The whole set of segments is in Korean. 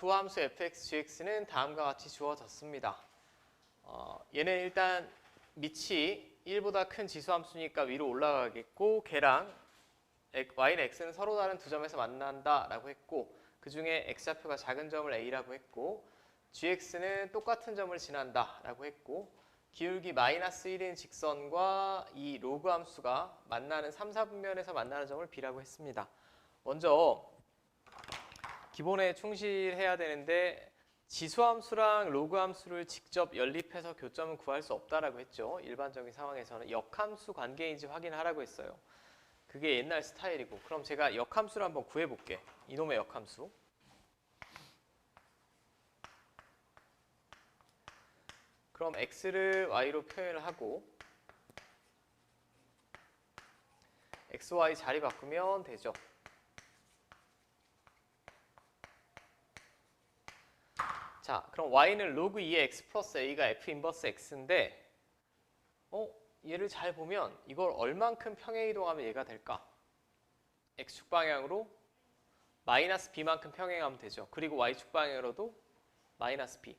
두 함수 fx, gx는 다음과 같이 주어졌습니다. 어, 얘는 일단 밑이 1보다 큰 지수함수니까 위로 올라가겠고 걔랑 y는 x는 서로 다른 두 점에서 만난다 라고 했고 그 중에 x좌표가 작은 점을 a라고 했고 gx는 똑같은 점을 지난다 라고 했고 기울기 마이너스 1인 직선과 이 로그 함수가 만나는 3, 4분면에서 만나는 점을 b라고 했습니다. 먼저 기본에 충실해야 되는데 지수함수랑 로그함수를 직접 연립해서 교점을 구할 수 없다라고 했죠. 일반적인 상황에서는 역함수 관계인지 확인하라고 했어요. 그게 옛날 스타일이고 그럼 제가 역함수를 한번 구해볼게. 이놈의 역함수. 그럼 x를 y로 표현을 하고 x, y 자리 바꾸면 되죠. 자, 그럼 y는 로그 2의 x 플러스 a가 f 인버스 x인데 어, 얘를 잘 보면 이걸 얼만큼 평행 이동하면 얘가 될까? x축 방향으로 마이너스 b만큼 평행하면 되죠. 그리고 y축 방향으로도 마이너스 b.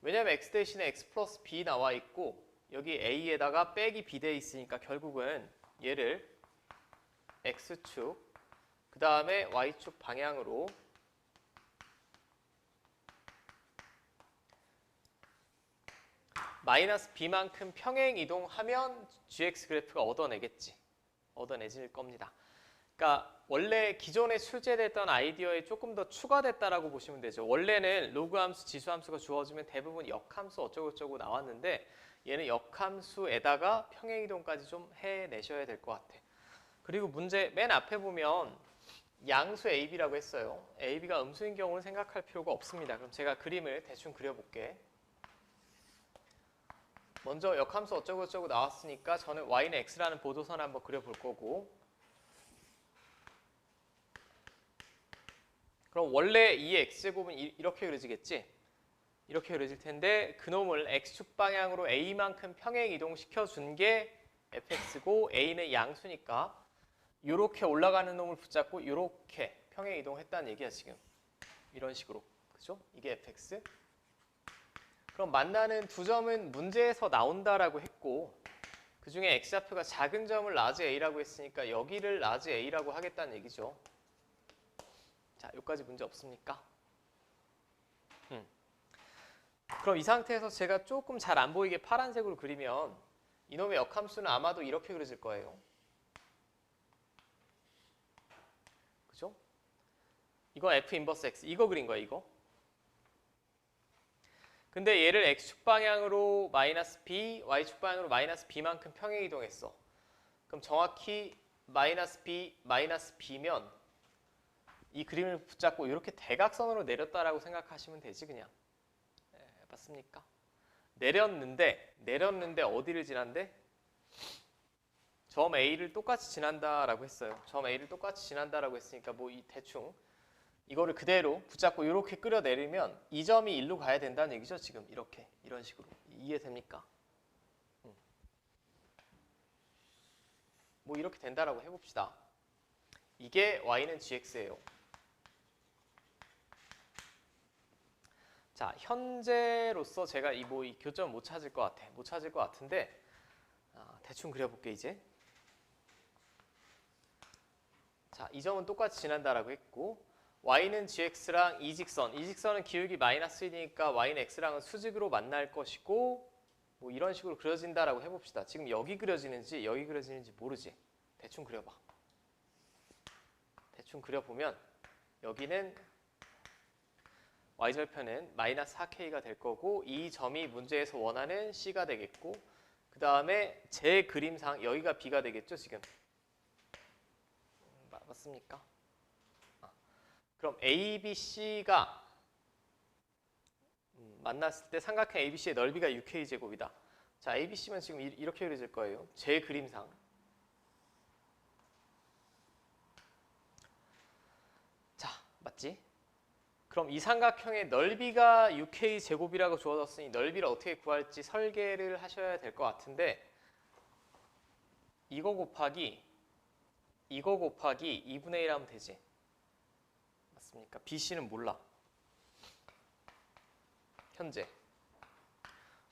왜냐면 x 대신에 x 플러스 b 나와 있고 여기 a에다가 빼기 b 돼 있으니까 결국은 얘를 x축 그 다음에 y축 방향으로 마이너스 b만큼 평행 이동하면 gx 그래프가 얻어내겠지. 얻어내질 겁니다. 그러니까 원래 기존에 출제됐던 아이디어에 조금 더 추가됐다라고 보시면 되죠. 원래는 로그 함수, 지수 함수가 주어지면 대부분 역함수 어쩌고저쩌고 나왔는데 얘는 역함수에다가 평행 이동까지 좀 해내셔야 될 것 같아. 그리고 문제 맨 앞에 보면 양수 AB라고 했어요. AB가 음수인 경우는 생각할 필요가 없습니다. 그럼 제가 그림을 대충 그려볼게. 먼저 역함수 어쩌고저쩌고 나왔으니까 저는 y는 x라는 보도선 한번 그려볼 거고 그럼 원래 이 x제곱은 이- 이렇게 그려지겠지? 이렇게 그려질 텐데 그놈을 x축 방향으로 a만큼 평행 이동시켜 준 게 fx고 a는 양수니까 이렇게 올라가는 놈을 붙잡고 이렇게 평행 이동했다는 얘기야 지금 이런 식으로 그죠? 이게 fx 그럼 만나는 두 점은 문제에서 나온다라고 했고 그 중에 x좌표가 작은 점을 라지 a라고 했으니까 여기를 라지 a라고 하겠다는 얘기죠. 자, 여기까지 문제 없습니까? 음. 그럼 이 상태에서 제가 조금 잘 안 보이게 파란색으로 그리면 이놈의 역함수는 아마도 이렇게 그려질 거예요. 그죠? 이거 f 인버스 x 이거 그린 거야 이거. 근데 얘를 x축 방향으로 마이너스 b, y축 방향으로 마이너스 b만큼 평행 이동했어. 그럼 정확히 마이너스 b, 마이너스 b면 이 그림을 붙잡고 이렇게 대각선으로 내렸다라고 생각하시면 되지 그냥. 예, 맞습니까? 내렸는데 내렸는데 어디를 지난데? 점 A를 똑같이 지난다라고 했어요. 점 A를 똑같이 지난다라고 했으니까 뭐 이 대충 이거를 그대로 붙잡고 이렇게 끌어내리면 이 점이 일로 가야 된다는 얘기죠. 지금 이렇게 이런 식으로 이해됩니까? 음. 뭐 이렇게 된다라고 해봅시다. 이게 y는 gx예요. 자 현재로서 제가 이 뭐 이 교점을 못 찾을 것 같아. 못 찾을 것 같은데 아, 대충 그려볼게 이제. 자, 이 점은 똑같이 지난다라고 했고 y는 gx랑 이 직선, 이 직선은 기울기 마이너스 1이니까 y는 x랑은 수직으로 만날 것이고 뭐 이런 식으로 그려진다라고 해봅시다. 지금 여기 그려지는지 여기 그려지는지 모르지. 대충 그려봐. 대충 그려보면 여기는 y절편은 마이너스 4k가 될 거고 이 점이 문제에서 원하는 c가 되겠고 그 다음에 제 그림상 여기가 b가 되겠죠 지금. 음, 맞- 맞습니까? 그럼 A, B, C가 음, 만났을 때 삼각형 A, B, C의 넓이가 6K 제곱이다. 자, A, B, C면 지금 이- 이렇게 그려질 거예요. 제 그림상. 자, 맞지? 그럼 이 삼각형의 넓이가 6K 제곱이라고 주어졌으니 넓이를 어떻게 구할지 설계를 하셔야 될 것 같은데 이거 곱하기 이거 곱하기 2분의 1 하면 되지. 맞습니까? BC는 몰라. 현재.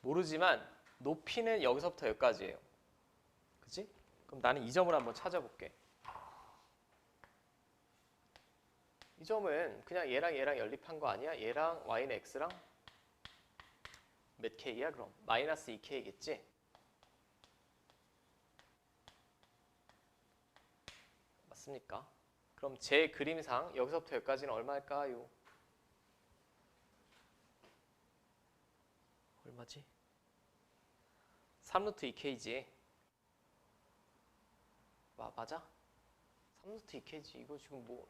모르지만 높이는 여기서부터 여기까지예요. 그치? 그럼 나는 이 점을 한번 찾아볼게. 이 점은 그냥 얘랑 얘랑 연립한 거 아니야? 얘랑 y는 x랑 몇 k야 그럼? 마이너스 2k겠지? 맞습니까? 그럼 제 그림상 여기서부터 여기까지는 얼마일까요? 얼마지? 3루트 2k지. 마, 맞아? 3루트 2k지. 이거 지금 뭐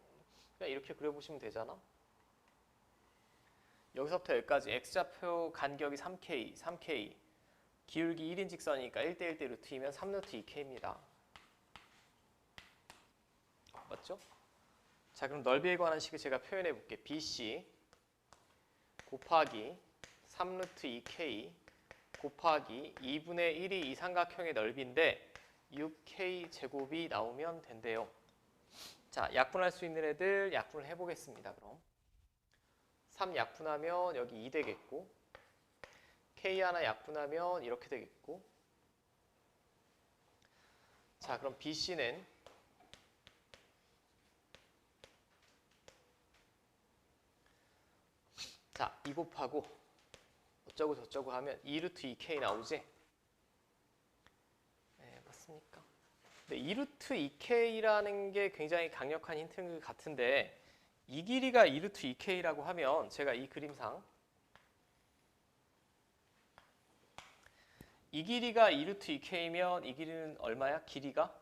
그냥 이렇게 그려보시면 되잖아. 여기서부터 여기까지 x좌표 간격이 3k, 3k. 기울기 1인 직선이니까 1대 1대 루트이면 3루트 2k입니다. 맞죠? 자 그럼 넓이에 관한 식을 제가 표현해 볼게. BC 곱하기 3루트 2K 곱하기 2분의 1이 이 삼각형의 넓이인데 6K 제곱이 나오면 된대요. 자 약분할 수 있는 애들 약분을 해보겠습니다. 그럼 3 약분하면 여기 2 되겠고 K 하나 약분하면 이렇게 되겠고 자 그럼 BC는 자, 2 곱하고 어쩌고 저쩌고 하면 2루트 2k 나오지? 네, 맞습니까? 근데 2루트 2k라는 게 굉장히 강력한 힌트인 것 같은데 이 길이가 2루트 2k라고 하면 제가 이 그림상 이 길이가 2루트 2k면 이 길이는 얼마야? 길이가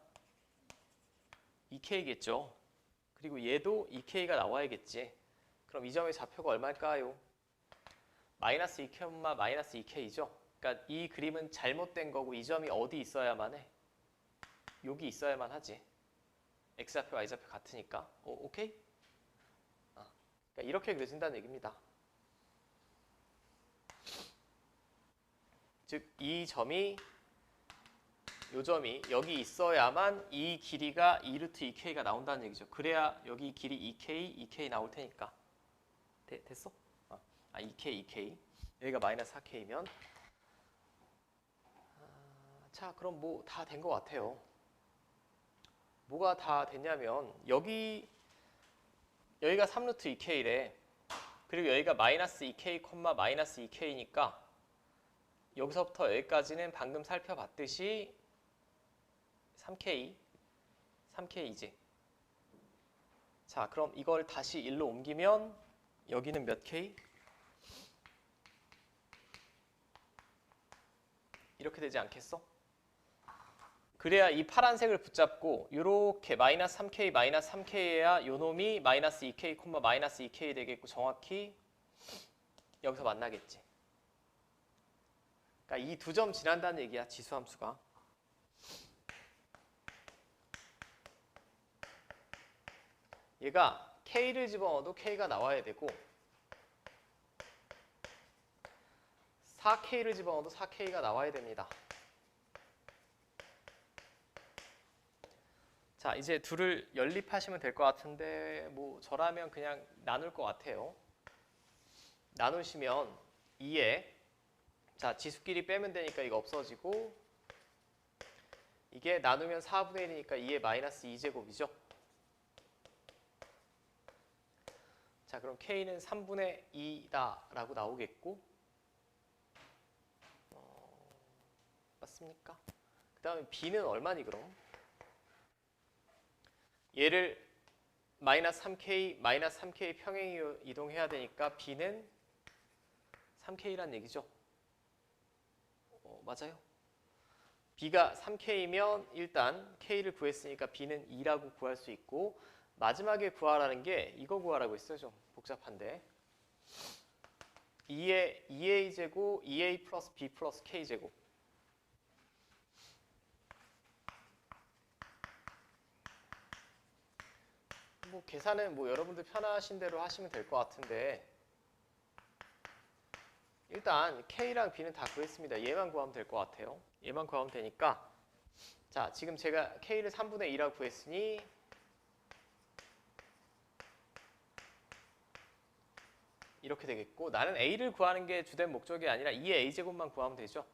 2k겠죠. 그리고 얘도 2k가 나와야겠지. 그럼 이 점의 좌표가 얼마일까요? 마이너스 2k, 마이너스 2k죠. 그러니까 이 그림은 잘못된 거고 이 점이 어디 있어야만 해? 여기 있어야만 하지. x좌표, y좌표 같으니까. 오, 오케이? 아, 그러니까 이렇게 그려진다는 얘기입니다. 즉, 이 점이 요 점이 여기 있어야만 이 길이가 2루트 2k가 나온다는 얘기죠. 그래야 여기 길이 2k, 2k 나올 테니까. 되, 됐어? 아, 2k, 2k. 여기가 마이너스 4k면 아, 자, 그럼 뭐 다 된 것 같아요. 뭐가 다 됐냐면 여기 여기가 3루트 2k래. 그리고 여기가 마이너스 2k, 마이너스 2k니까 여기서부터 여기까지는 방금 살펴봤듯이 3k, 3k이지. 자, 그럼 이걸 다시 1로 옮기면 여기는 몇 k? 이렇게 되지 않겠어? 그래야 이 파란색을 붙잡고 이렇게 마이너스 3k 마이너스 3k여야 요 놈이 마이너스 2k 콤마 마이너스 2k 되겠고 정확히 여기서 만나겠지. 그러니까 이 두 점 지난다는 얘기야 지수함수가. 얘가 k를 집어넣어도 k가 나와야 되고 4k를 집어넣어도 4k가 나와야 됩니다. 자, 이제 둘을 연립하시면 될 것 같은데 뭐 저라면 그냥 나눌 것 같아요. 나누시면 2에 자, 지수끼리 빼면 되니까 이거 없어지고 이게 나누면 4분의 1이니까 2의 마이너스 2제곱이죠. 자, 그럼 k는 3분의 2다 라고 나오겠고 어, 맞습니까? 그 다음에 b는 얼마니 그럼? 얘를 마이너스 3k, 마이너스 3k 평행 이동해야 되니까 b는 3k란 얘기죠. 어, 맞아요. b가 3k면 일단 k를 구했으니까 b는 2라고 구할 수 있고 마지막에 구하라는 게 이거 구하라고 했어요. 좀 복잡한데 2의 2a 제곱 2a 플러스 b 플러스 k 제곱 뭐 계산은 뭐 여러분들 편하신 대로 하시면 될 것 같은데 일단 K랑 B는 다 구했습니다. 얘만 구하면 될 것 같아요. 얘만 구하면 되니까 자 지금 제가 K를 3분의 2라고 구했으니 이렇게 되겠고 나는 a를 구하는 게 주된 목적이 아니라 2의 a 제곱만 구하면 되죠.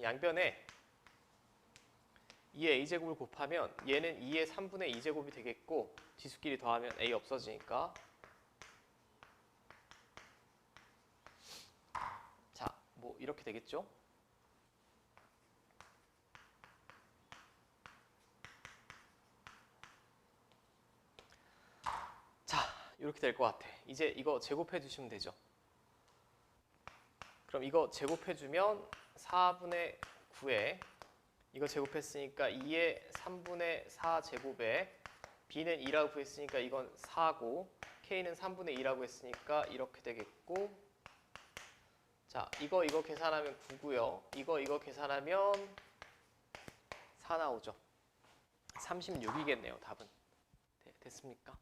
양변에 2의 a 제곱을 곱하면 얘는 2의 3분의 2 제곱이 되겠고 지수끼리 더하면 a 없어지니까 자, 뭐 이렇게 되겠죠? 자, 이렇게 될 것 같아. 이제 이거 제곱해 주시면 되죠. 그럼 이거 제곱해 주면 4분의 9에 이거 제곱했으니까 2의 3분의 4 제곱에 b는 2라고 구했으니까 이건 4고 k는 3분의 2라고 했으니까 이렇게 되겠고 자, 이거 이거 계산하면 9고요. 이거 이거 계산하면 4 나오죠. 36이겠네요, 답은. 네, 됐습니까?